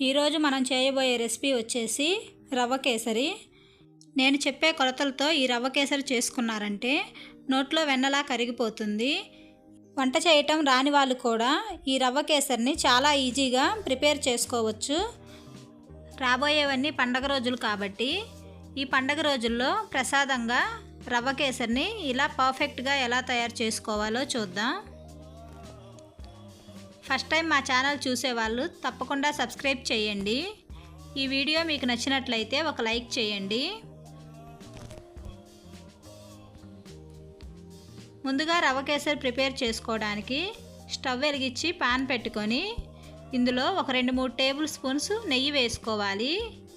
ఈరోజు మనం చేయబోయే రెసిపీ వచ్చేసి రవ్వ కేసరి. నేను చెప్పే కొలతలతో ఈ రవ్వ కేసరి చేసుకున్నారంటే నోట్లో వెన్నలా కరిగిపోతుంది. వంట చేయటం రాని వాళ్ళు కూడా ఈ రవ్వ కేసరిని చాలా ఈజీగా ప్రిపేర్ చేసుకోవచ్చు. రాబోయేవన్నీ పండగ రోజులు కాబట్టి ఈ పండగ రోజుల్లో ప్రసాదంగా రవ్వ కేసరిని ఇలా పర్ఫెక్ట్గా ఎలా తయారు చేసుకోవాలో చూద్దాం. ఫస్ట్ టైం మా ఛానల్ చూసేవాళ్ళు తప్పకుండా సబ్స్క్రైబ్ చేయండి. ఈ వీడియో మీకు నచ్చినట్లయితే ఒక లైక్ చేయండి. ముందుగా రవ కేసరి ప్రిపేర్ చేసుకోవడానికి స్టవ్ వెలిగించి పాన్ పెట్టుకొని ఇందులో ఒక రెండు మూడు టేబుల్ స్పూన్స్ నెయ్యి వేసుకోవాలి.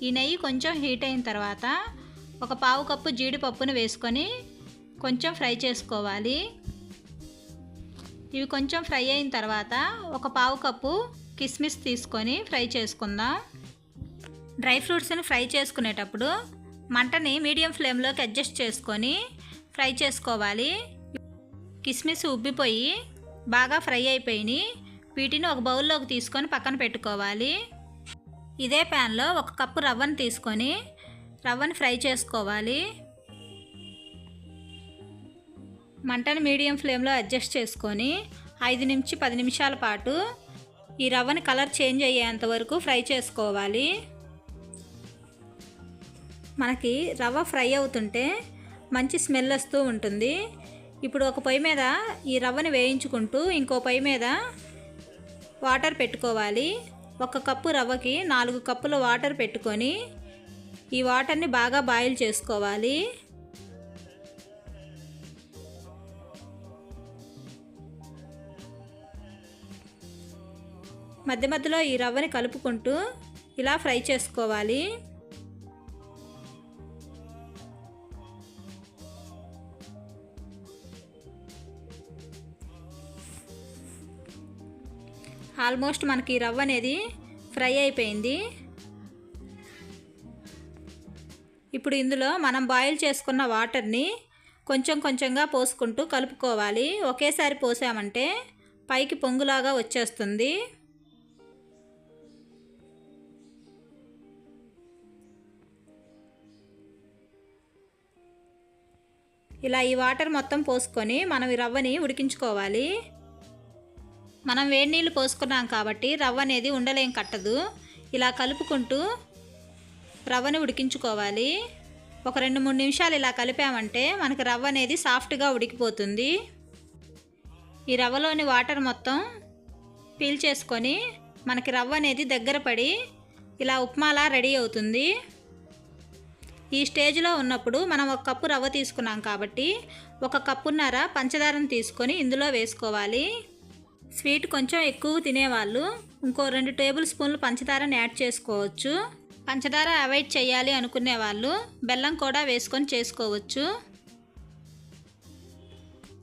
ఈ నెయ్యి కొంచెం హీట్ అయిన తర్వాత ఒక పావు కప్పు జీడిపప్పును వేసుకొని కొంచెం ఫ్రై చేసుకోవాలి. ఇవి కొంచెం ఫ్రై అయిన తర్వాత ఒక పావు కప్పు కిస్మిస్ తీసుకొని ఫ్రై చేసుకుందాం. డ్రై ఫ్రూట్స్ని ఫ్రై చేసుకునేటప్పుడు మంటని మీడియం ఫ్లేమ్లోకి అడ్జస్ట్ చేసుకొని ఫ్రై చేసుకోవాలి. కిస్మిస్ ఉబ్బిపోయి బాగా ఫ్రై అయిపోయి వీటిని ఒక బౌల్లోకి తీసుకొని పక్కన పెట్టుకోవాలి. ఇదే ప్యాన్లో ఒక కప్పు రవ్వను తీసుకొని రవ్వని ఫ్రై చేసుకోవాలి. మంటను మీడియం ఫ్లేమ్లో అడ్జస్ట్ చేసుకొని ఐదు నుంచి పది నిమిషాల పాటు ఈ రవ్వని కలర్ చేంజ్ అయ్యేంత వరకు ఫ్రై చేసుకోవాలి. మనకి రవ్వ ఫ్రై అవుతుంటే మంచి స్మెల్ వస్తూ ఉంటుంది. ఇప్పుడు ఒక పొయ్యి మీద ఈ రవ్వని వేయించుకుంటూ ఇంకో పొయ్యి మీద వాటర్ పెట్టుకోవాలి. ఒక కప్పు రవ్వకి నాలుగు కప్పుల వాటర్ పెట్టుకొని ఈ వాటర్ని బాగా బాయిల్ చేసుకోవాలి. మధ్య మధ్యలో ఈ రవ్వని కలుపుకుంటూ ఇలా ఫ్రై చేసుకోవాలి. ఆల్మోస్ట్ మనకి రవ్వ అనేది ఫ్రై అయిపోయింది. ఇప్పుడు ఇందులో మనం బాయిల్ చేసుకున్న వాటర్ని కొంచెం కొంచెంగా పోసుకుంటూ కలుపుకోవాలి. ఒకేసారి పోసామంటే పైకి పొంగులాగా వచ్చేస్తుంది. ఇలా ఈ వాటర్ మొత్తం పోసుకొని మనం ఈ రవ్వని ఉడికించుకోవాలి. మనం వేడి నీళ్ళు పోసుకున్నాం కాబట్టి రవ్వ అనేది ఉండలేం కట్టదు. ఇలా కలుపుకుంటూ రవ్వని ఉడికించుకోవాలి. ఒక రెండు మూడు నిమిషాలు ఇలా కలిపామంటే మనకి రవ్వ అనేది సాఫ్ట్గా ఉడికిపోతుంది. ఈ రవ్వలోని వాటర్ మొత్తం పీల్ చేసుకొని మనకి రవ్వ అనేది దగ్గర పడి ఇలా ఉప్మాలా రెడీ అవుతుంది. ఈ స్టేజ్లో ఉన్నప్పుడు మనం ఒక కప్పు రవ్వ తీసుకున్నాం కాబట్టి ఒక కప్పున్నర పంచదారను తీసుకొని ఇందులో వేసుకోవాలి. స్వీట్ కొంచెం ఎక్కువ తినేవాళ్ళు ఇంకో రెండు టేబుల్ స్పూన్లు పంచదారని యాడ్ చేసుకోవచ్చు. పంచదార అవాయిడ్ చేయాలి అనుకునే వాళ్ళు బెల్లం కూడా వేసుకొని చేసుకోవచ్చు.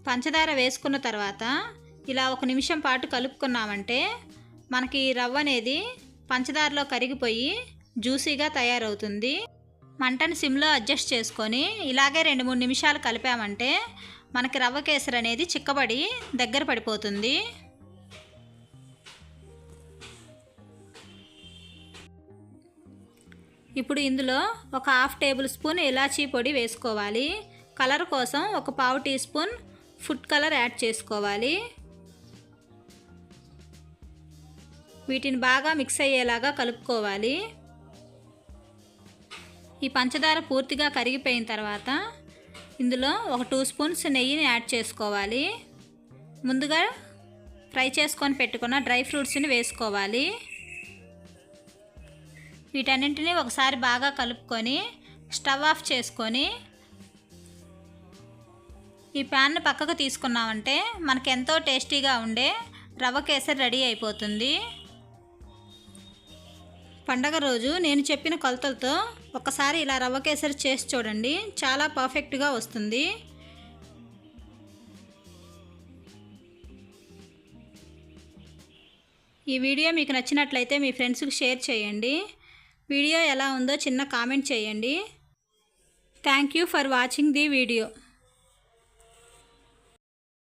పంచదార వేసుకున్న తర్వాత ఇలా ఒక నిమిషం పాటు కలుపుకున్నామంటే మనకి రవ్వ అనేది పంచదారలో కరిగిపోయి జ్యూసీగా తయారవుతుంది. మంటను సిమ్లో అడ్జస్ట్ చేసుకొని ఇలాగే రెండు మూడు నిమిషాలు కలిపామంటే మనకి రవ్వ కేసరి అనేది చిక్కబడి దగ్గర పడిపోతుంది. ఇప్పుడు ఇందులో ఒక హాఫ్ టేబుల్ స్పూన్ ఇలాచీ పొడి వేసుకోవాలి. కలర్ కోసం ఒక పావు teaspoon food colour add చేసుకోవాలి. వీటిని బాగా మిక్స్ అయ్యేలాగా కలుపుకోవాలి. ఈ పంచదార పూర్తిగా కరిగిపోయిన తర్వాత ఇందులో ఒక టూ స్పూన్స్ నెయ్యిని యాడ్ చేసుకోవాలి. ముందుగా ఫ్రై చేసుకొని పెట్టుకున్న డ్రై ఫ్రూట్స్ని వేసుకోవాలి. వీటన్నింటినీ ఒకసారి బాగా కలుపుకొని స్టవ్ ఆఫ్ చేసుకొని ఈ ప్యాన్ను పక్కకు తీసుకున్నామంటే మనకు ఎంతో టేస్టీగా ఉండే రవ్వ కేసరి రెడీ అయిపోతుంది. పండగ రోజు నేను చెప్పిన కొలతలతో ఒకసారి ఇలా రవ్వ కేసరి చేసి చూడండి. చాలా పర్ఫెక్ట్గా వస్తుంది. ఈ వీడియో మీకు నచ్చినట్లయితే మీ ఫ్రెండ్స్కి షేర్ చేయండి. వీడియో ఎలా ఉందో చిన్న కామెంట్ చేయండి. Thank you for watching the video